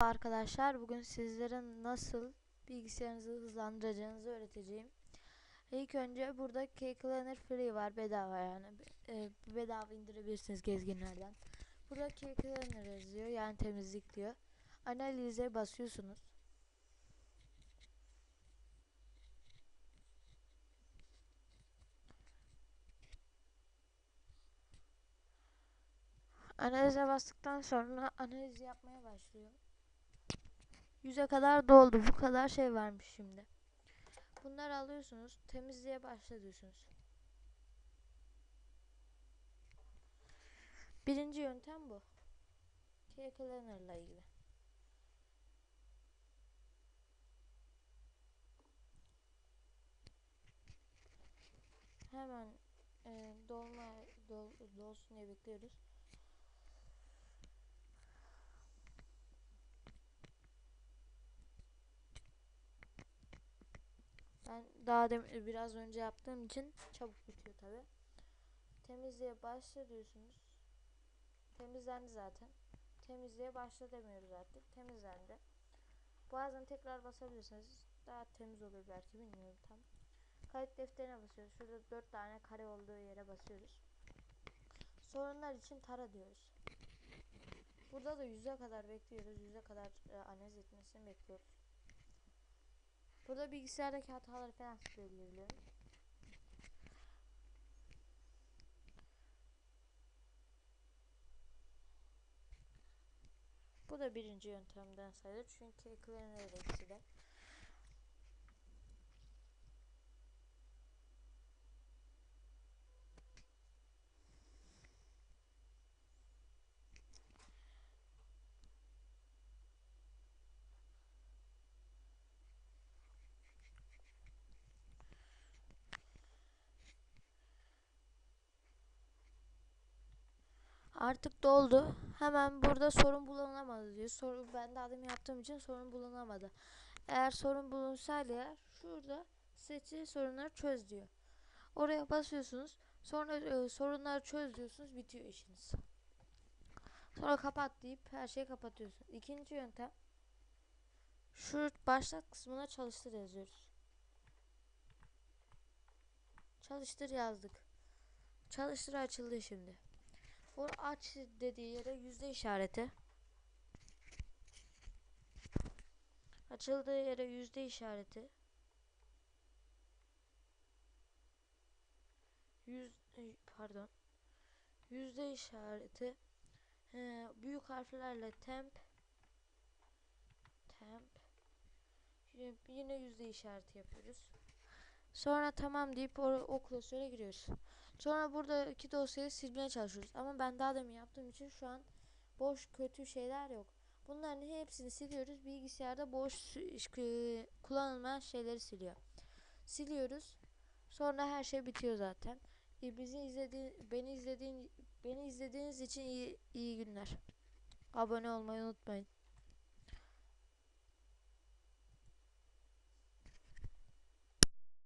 Arkadaşlar bugün sizlere nasıl bilgisayarınızı hızlandıracağınızı öğreteceğim. İlk önce burada CakeLaner Free var bedava yani e, bedava indirebilirsiniz gezginlerden. Burada CakeLaner yazıyor yani temizlik diyor. Analize basıyorsunuz. Analize bastıktan sonra analiz yapmaya başlıyorum. 100'e kadar doldu. Bu kadar şey varmış şimdi. Bunları alıyorsunuz. Temizliğe başlıyorsunuz. Birinci yöntem bu. Cake Cleaner'la ilgili. Hemen e, dolma dol, dolsun diye bekliyoruz. Ben daha dem biraz önce yaptığım için çabuk bitiyor tabi. Temizliğe başla diyorsunuz. Temizlendi zaten. Temizliğe başla demiyoruz artık. Temizlendi. Bazen tekrar basabilirsiniz. Daha temiz olur belki bilmiyorum tam. Kayıt defterine basıyoruz. Şurada 4 tane kare olduğu yere basıyoruz. Sorunlar için tara diyoruz. Burada da yüze kadar bekliyoruz. Yüze kadar e, analiz etmesini bekliyoruz. Burada bilgisayardaki hataları falan söyleyebilirim. Bu da birinci yöntemden sayılır. Çünkü Cleaner ikisi Artık doldu. Hemen burada sorun bulunamadı diyor. Sorun ben de adım yaptığım için sorun bulunamadı. Eğer sorun bulunsaydı eğer şurada seçili sorunları çöz diyor. Oraya basıyorsunuz. Sonra e, sorunları çöz diyorsunuz. Bitiyor işiniz. Sonra kapat deyip her şeyi kapatıyorsunuz. İkinci yöntem şu başlat kısmına çalıştır yazıyoruz. Çalıştır yazdık. Çalıştır açıldı şimdi. Bu aç dediği yere yüzde işareti. Açıldığı yere yüzde işareti. Yüz e, pardon. Yüzde işareti. Büyük harflerle temp temp yine yüzde işareti yapıyoruz. Sonra tamam deyip o, o klasöre giriyoruz. Sonra buradaki dosyayı silmeye çalışıyoruz. Ama ben daha demin yaptığım için şu an boş kötü şeyler yok. Bunların hepsini siliyoruz. Bilgisayarda boş kullanılmayan şeyleri siliyor. Siliyoruz. Sonra her şey bitiyor zaten. E, bizi izlediğin, beni izlediğin, beni izlediğiniz için iyi, iyi günler. Abone olmayı unutmayın.